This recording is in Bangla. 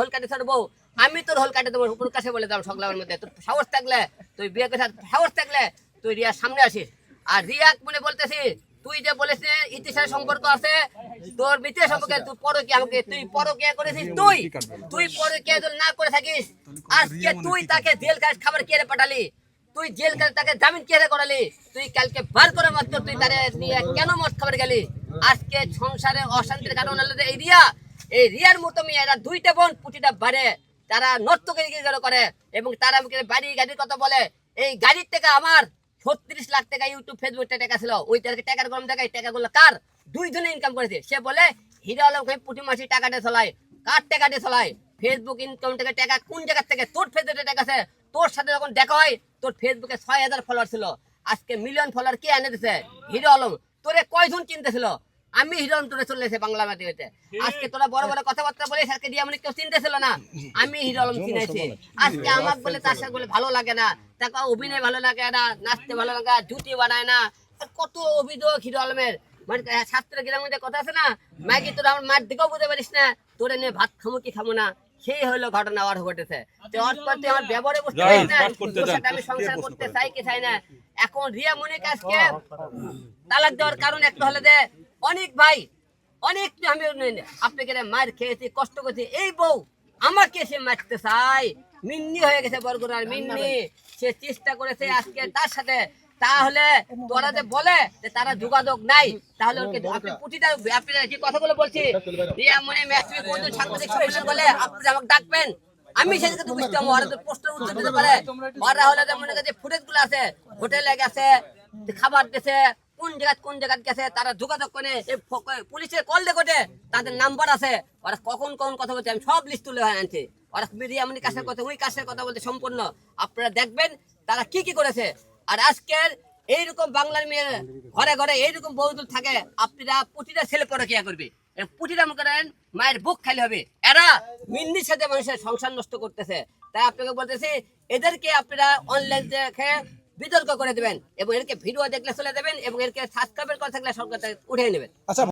হোল কাটে ছাড়বো। আমি তোর হোল কাটে দেবো উপর কাছে বলে দাম সংগ্রামের মধ্যে। তোর সাহস থাকলে, তুই বিয়ে করে সাহস থাকলে তুই রিয়ার সামনে আসিস। আর রিয়া মনে বলতেছি, তুই যে বলেছিস ইতিহাসের সম্পর্ক আছে, তোর মিথ্যে সম্পর্কে তুই পরকে আমাকে, তুই পরকে করেছিস তুই। তুই পরকে যদি না করে থাকিস, আজকে তুই তাকে জেল কাজ খাবার কে পাঠালি? তুই জেল কাজ তাকে জামিন কে করালি? তুই কালকে বার করে মাত্র তুই তারে নিয়ে কেন মদ খাবার গেলি? আজকে সংসারে অশান্তির কারণ হলো এই রিয়া। এই রিয়ার মতো মেয়ে, এরা দুইটা বোন পুটিটা বাড়ে। তারা নর্তকে করে এবং তারা আমাকে বাড়ি গাড়ির কথা বলে, এই গাড়ির টাকা আমার। ছত্রিশ লাখ টাকা ইউটিউব ফেসবুকে টাকা ছিল। ওই টাকা, টাকার গরম টাকা এই টাকাগুলো কার? দুইজনে ইনকাম করেছে। সে বলে, হিরো আলম খাই পুটি মাসি টাকাটা চলায়। কার টাকাটা চলায়? ফেসবুক ইনকাম থেকে টাকা কোন জায়গার থেকে? তোর ফেসবুকে টাকা আছে। তোর সাথে যখন দেখা হয়, তোর ফেসবুকে ছয় হাজার ফলোয়ার ছিল। আজকে মিলিয়ন ফলোয়ার কে এনে দিছে? হিরো আলম। তোরে কয়জন চিনতেছিল? আমি হিরো আলম তোরে চলে এসে বাংলা মাধ্যমে আজকে তোরা বড় বড় কথাবার্তা বলে আজকে দিয়ে কেউ চিনতেছিল না। আমি হিরো আলম চিনাইছি আজকে আমার বলে তার সাথে বলে ভালো লাগে না। তাকে অভিনয় ভালো লাগে না নাচতে ভালো লাগে না, জুটি বানায় না। কত অভিযোগ হিরো আলমের মানে শাস্ত্রের গ্রামের মধ্যে কথা আছে না? ম্যাগি তোরা আমার মার দিকেও বুঝতে পারিস না। তোরে নিয়ে ভাত খামো কি খামো না। সেই হলো ঘটনা আর ঘটেছে। তো ওর পর তুই আমার ব্যবহারে বুঝতে যান, না তোর সাথে আমি সংসার করতে চাই কি চাই না। এখন রিয়া মনে কাজকে তালাক দেওয়ার কারণ একটা হলো যে অনেক ভাই অনেক আমি আপনাকে মার খেয়েছি কষ্ট করেছি এই বউ আমাকে সে মারতে চাই মিন্নি হয়ে গেছে বরগুনার মিন্নি। সে চেষ্টা করেছে আজকে তার সাথে। তাহলে তোরা যে বলে যে তারা যোগাযোগ নাই তাহলে ওকে আপনি প্রতিটা আপনি যে কথাগুলো বলছি রিয়া মনে ম্যাচে কোন সাংবাদিক সম্মেলন বলে আপনি আমাকে ডাকবেন আমি সেদিকে তো বুঝতে পারব ওরা প্রশ্নের উত্তর দিতে পারে। ওরা হলে যে মনে কাছে ফুটেজগুলো আছে হোটেলে গেছে খাবার দিছে কোন জায়গা কোন জায়গা গেছে তারা যোগাযোগ করে পুলিশের কল দেখে তাদের নাম্বার আছে। ওরা কখন কখন কথা বলছে আমি সব লিস্ট তুলে হয়ে আনছি। ওরা মিডিয়া এমনি কাছের কথা ওই কাছের কথা বলতে সম্পূর্ণ। আপনারা দেখবেন তারা কি কি করেছে। আর আজকের এইরকম বাংলার মেয়ের ঘরে ঘরে এইরকম বহুদূর থাকে আপনারা প্রতিটা ছেলে পরকিয়া করবে। এরা প্রতিটা মনে করেন মায়ের বুক খালি হবে। এরা মিন্দির সাথে মানুষের সংসার নষ্ট করতেছে। তাই আপনাকে বলতেছি এদেরকে আপনারা অনলাইন দেখে বিতর্ক করে দেবেন এবং এরকে ভিডিও দেখলে চলে দেবেন এবং এরকে সাবস্ক্রাইবের কথা থাকলে সরকার উঠে নেবেন। আচ্ছা